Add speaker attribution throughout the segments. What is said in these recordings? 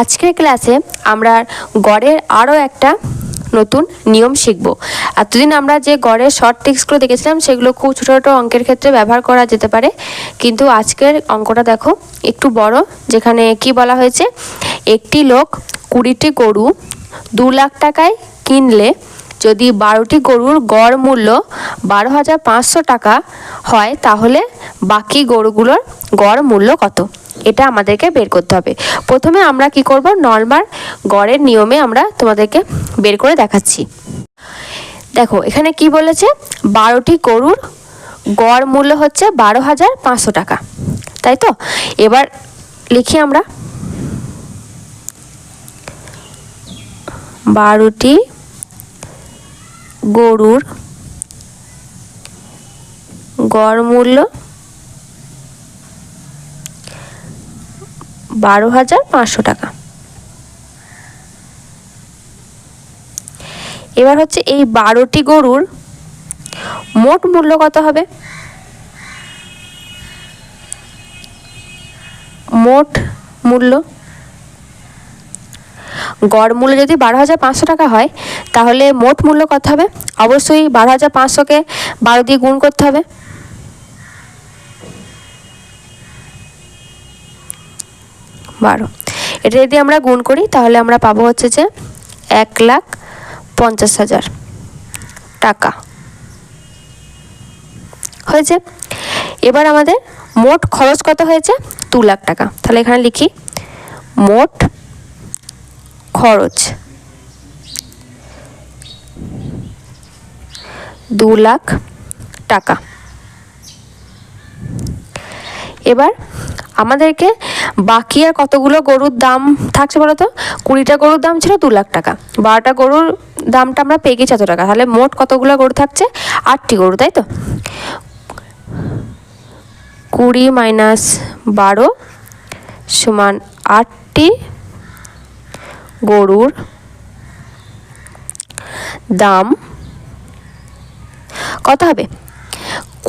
Speaker 1: আজকের ক্লাসে আমরা গড়ের আরও একটা নতুন নিয়ম শিখব। এতদিন আমরা যে গড়ের শর্ট ট্রিক্সগুলো দেখেছিলাম, সেগুলো খুব ছোটো ছোটো অঙ্কের ক্ষেত্রে ব্যবহার করা যেতে পারে। কিন্তু আজকের অঙ্কটা দেখো, একটু বড়, যেখানে কি বলা হয়েছে, একটি লোক কুড়িটি গরু দু লাখ টাকায় কিনলে যদি বারোটি গরুর গড় মূল্য বারো হাজার পাঁচশো টাকা হয়, তাহলে বাকি গরুগুলোর গড় মূল্য কত? এটা আমাদেরকে বের করতে হবে। প্রথমে আমরা কি করব? নর্মাল গড়ের নিয়মে আমরা তোমাদেরকে বের করে দেখাচ্ছি। দেখো, এখানে কি বলেছে? বারোটি গরুর গড় মূল্য হচ্ছে বারো হাজার পাঁচশো টাকা। তাই তো? এবার লিখি আমরা। বারোটি গরুর গড় মূল্য বারো হাজার পাঁচশো টাকা। এবার হচ্ছে এই বারোটি গরুর মোট মূল্য কত হবে? মোট মূল্য? গড় মূল্য যদি বারো হাজার পাঁচশো টাকা হয়, তাহলে মোট মূল্য কত হবে? অবশ্যই বারো হাজার পাঁচশোকে বারো দিয়ে গুণ করতে হবে। বারো। এটা যদি আমরা গুণ করি, তাহলে আমরা পাবো হচ্ছে যে এক লাখ পঞ্চাশ হাজার টাকা। হয়েছে? এবার আমাদের মোট খরচ কত হয়েছে? দু লাখ টাকা। তাহলে এখানে লিখি, মোট খরচ দু লাখ টাকা। এবার আমাদেরকে বাকি আর কতগুলো গরুর দাম থাকছে বলো তো? কুড়িটা গরুর দাম ছিল দু লাখ টাকা। বারোটা গরুর দামটা আমরা পেয়ে গেছি এত টাকা। তাহলে মোট কতগুলো গরু থাকছে? আটটি গরু, তাই তো? কুড়ি মাইনাস বারো সমান আটটি গরুর দাম কত হবে?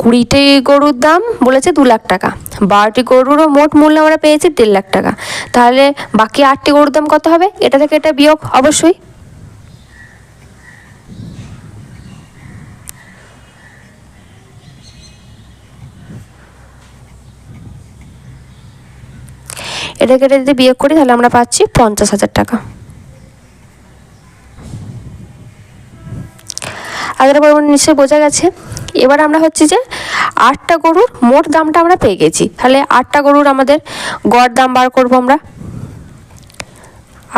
Speaker 1: কুড়িটি গরুর দাম বলেছে দু লাখ টাকা। বারোটি গরুরও মোট মূল্য আমরা পেয়েছি দেড় লাখ টাকা। তাহলে বাকি আটটি গরুর দাম কত হবে? এটা থেকে এটা বিয়োগ অবশ্যই। এটাকে এটা যদি বিয়োগ করি, তাহলে আমরা পাচ্ছি পঞ্চাশ হাজার টাকা। আগের পরিমাণ নিশ্চয়ই বোঝা গেছে। এবার আমরা হচ্ছে যে আটটা গরুর মোট দামটা আমরা পেয়ে গেছি। তাহলে আটটা গরুর আমাদের গড় দাম বার করব আমরা।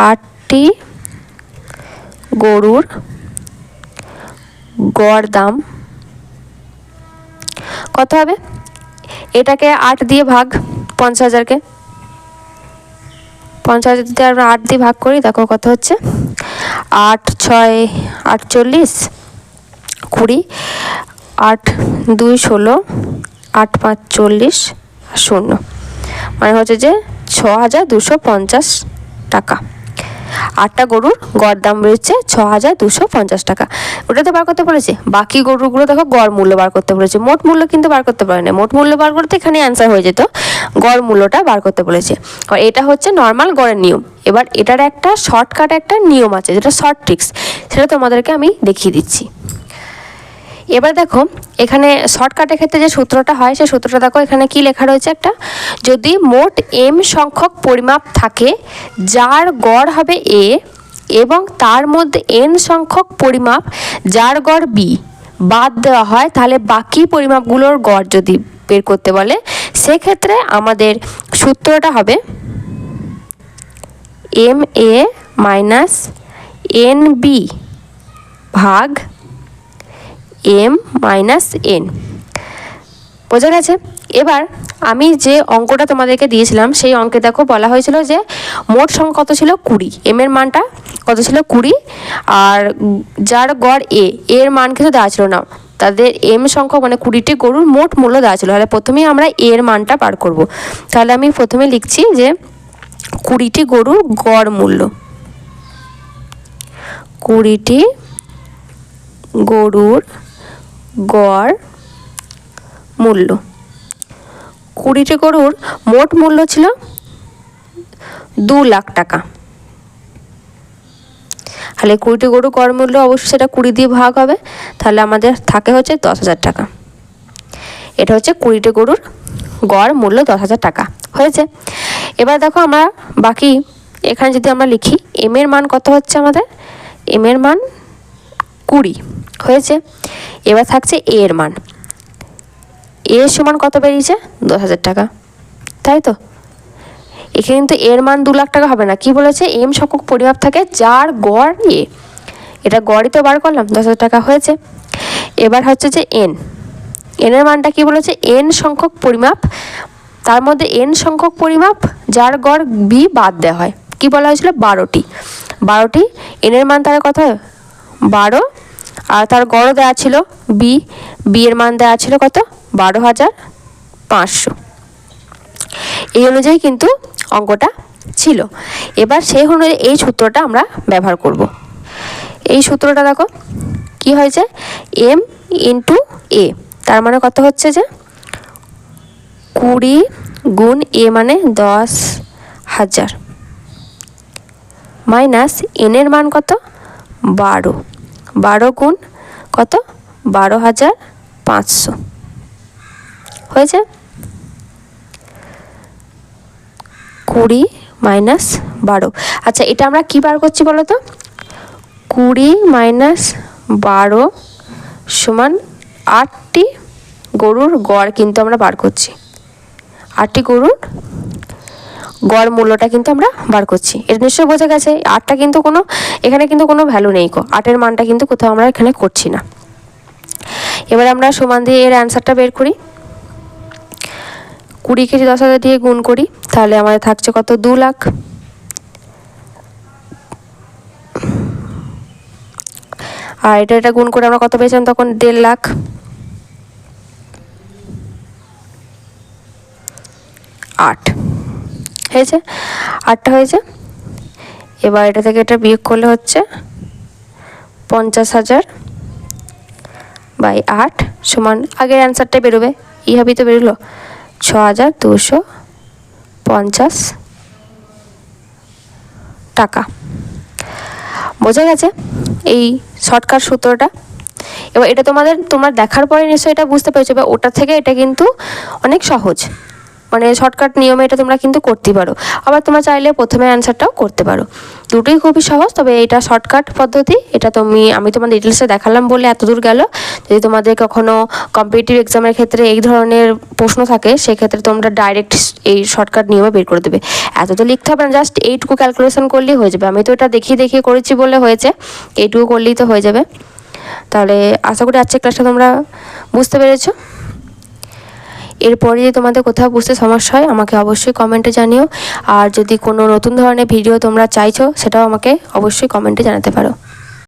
Speaker 1: আটটি গরুর গড় দাম কত হবে? এটাকে আট দিয়ে ভাগ পঞ্চাশ হাজারকে। পঞ্চাশ হাজার যদি আমরা আট দিয়ে ভাগ করি, দেখো কত হচ্ছে? আট, ছয়, আটচল্লিশ, কুড়ি আট দুই ষোলো, আট পাঁচ চল্লিশ শূন্য। মানে হচ্ছে যে ছ হাজার দুশো পঞ্চাশ টাকা। আটটা গরুর গড় দাম রয়েছে ছ হাজার দুশো পঞ্চাশ টাকা। ওটা তো বার করতে বলেছে বাকি গরুগুলো দেখো গড় মূল্য বার করতে বলেছে মোট মূল্য কিন্তু বার করতে পারে না মোট মূল্য বার করতে এখানে অ্যান্সার হয়ে যেত। গড় মূল্যটা বার করতে বলেছে আর এটা হচ্ছে নর্মাল গড়ের নিয়ম। এবার এটার একটা শর্টকাট একটা নিয়ম আছে, যেটা শর্ট ট্রিক্স সেটা তোমাদেরকে আমি দেখিয়ে দিচ্ছি। এবার দেখো, এখানে শর্টকাটের ক্ষেত্রে যে সূত্রটা হয় সেই সূত্রটা দেখো, এখানে কি লেখা রয়েছে একটা? যদি মোট এম সংখ্যক পরিমাপ থাকে, যার গড় হবে এ এবং তার মধ্যে এন সংখ্যক পরিমাপ, যার গড় বি বাদ দেওয়া হয়, তাহলে বাকি পরিমাপগুলোর গড় যদি বের করতে বলে, সেক্ষেত্রে আমাদের সূত্রটা হবে M A minus N B ভাগ এম মাইনাস এন। বোঝা গেছে? এবার আমি যে অঙ্কটা তোমাদেরকে দিয়েছিলাম, সেই অঙ্কে দেখো বলা হয়েছিল যে মোট সংখ্যা কত ছিল? কুড়ি। এম এর মানটা কত ছিল? কুড়ি। আর যার গড় এ এর মান কিন্তু দেওয়া ছিল না। তাদের এম সংখ্যক মানে কুড়িটি গরুর মোট মূল্য দেওয়া ছিল। তাহলে প্রথমেই আমরা এর মানটা বার করব। তাহলে আমি প্রথমে লিখছি যে কুড়িটি গরুর গড় মূল্য। কুড়িটি গরুর গড় মূল্য। কুড়িটি গরুর মোট মূল্য ছিল দু লাখ টাকা। তাহলে কুড়িটি গরু গড় মূল্য অবশ্যই সেটা কুড়ি দিয়ে ভাগ হবে। তাহলে আমাদের থাকে হচ্ছে দশ হাজার টাকা। এটা হচ্ছে কুড়িটি গরুর গড় মূল্য দশ হাজার টাকা। হয়েছে? এবার দেখো আমরা বাকি এখানে যদি আমরা লিখি এম এর মান কত হচ্ছে আমাদের? এম এর মান কুড়ি। হয়েছে। এবার থাকছে এ এর মান। এ সমান কত বেরিয়েছে? দশ হাজার টাকা। তাই তো? এখানে কিন্তু এর মান দু লাখ টাকা হবে না। কি বলেছে? এম সংখ্যক পরিমাপ থাকে যার গড় এ এটা গড়ই তো বার করলাম, দশ হাজার টাকা হয়েছে। এবার হচ্ছে যে এন এনের মানটা কি বলেছে? এন সংখ্যক পরিমাপ। তার মধ্যে এন সংখ্যক পরিমাপ যার গড় বি বাদ দেওয়া হয়। কি বলা হয়েছিল? বারোটি। বারোটি। এনের মান তার কত বারো। আর তার গড় দেওয়া ছিল বি বি এর মান দেওয়া ছিল কত? বারো হাজার পাঁচশো। এই অনুযায়ী কিন্তু অঙ্কটা ছিল। এবার সেই অনুযায়ী এই সূত্রটা আমরা ব্যবহার করব। এই সূত্রটা দেখো, কি হয়েছে? এম ইন্টু এ তার মানে কত হচ্ছে যে? কুড়ি গুণ এ মানে দশ হাজার। মাইনাস এনের মান কত? বারো। বারো গুণ কত? বারো হাজার পাঁচশো। হয়েছে? কুড়ি মাইনাস বারো। আচ্ছা এটা আমরা কী বার করছি বলো তো? কুড়ি মাইনাস বারো সমান আটটি গরুর গড় কিন্তু আমরা বার করছি। আটটি গরুর গড় মূল্যটা কিন্তু আমরা বার করছি। এটা নিশ্চয়ই বোঝা গেছে, আটটা কিন্তু কোনো, এখানে কিন্তু কোনো ভ্যালু নেই কো আটের মানটা কিন্তু কোথাও আমরা এখানে করছি না। এবার আমরা সমান দিয়ে এর অ্যান্সারটা বের করি। কুড়ি কেজি দশ হাজার দিয়ে গুণ করি, তাহলে আমাদের থাকছে কত? দু লাখ। আর এটা এটা গুণ করে আমরা কত পেয়েছিলাম তখন? দেড় লাখ। আট। হয়েছে? আটটা হয়েছে। এবার এটা থেকে এটা বিয়োগ করলে হচ্ছে পঞ্চাশ হাজার বাই আট সমান, আগের অ্যান্সারটা বেরোবে। এইভাবেই তো বেরোলো। ছ হাজার দুশো পঞ্চাশ টাকা। বোঝা গেছে এই শর্টকাট সূত্রটা। এবার এটা তোমাদের, তোমার দেখার পরে নিশ্চয়ই এটা বুঝতে পেরেছ, এবার ওটা থেকে এটা কিন্তু অনেক সহজ। মানে শর্টকাট নিয়মে এটা তোমরা কিন্তু করতে পারো। আবার তোমরা চাইলে প্রথমে অ্যান্সারটাও করতে পারো। দুটোই খুবই সহজ, তবে এটা শর্টকাট পদ্ধতি, এটা তুমি, আমি তোমাদের ডিটেলসে দেখালাম বলে এত দূর গেল। যদি তোমাদের কখনো কম্পিটিটিভ এক্সামের ক্ষেত্রে এই ধরনের প্রশ্ন থাকে, সেক্ষেত্রে তোমরা ডাইরেক্ট এই শর্টকাট নিয়মে বের করে দেবে। এত তো লিখতে হবে না জাস্ট এইটুকু ক্যালকুলেশন করলেই হয়ে যাবে। আমি তো এটা দেখিয়ে দেখিয়ে করেছি বলে হয়েছে, এইটুকু করলেই তো হয়ে যাবে। তাহলে আশা করি আজকের ক্লাসটা তোমরা বুঝতে পেরেছ। এরপরে যদি তোমাদের কোথাও বুঝতে সমস্যা হয়, আমাকে অবশ্যই কমেন্টে জানিও। আর যদি কোনো নতুন ধরনের ভিডিও তোমরা চাইছো, সেটাও আমাকে অবশ্যই কমেন্টে জানাতে পারো।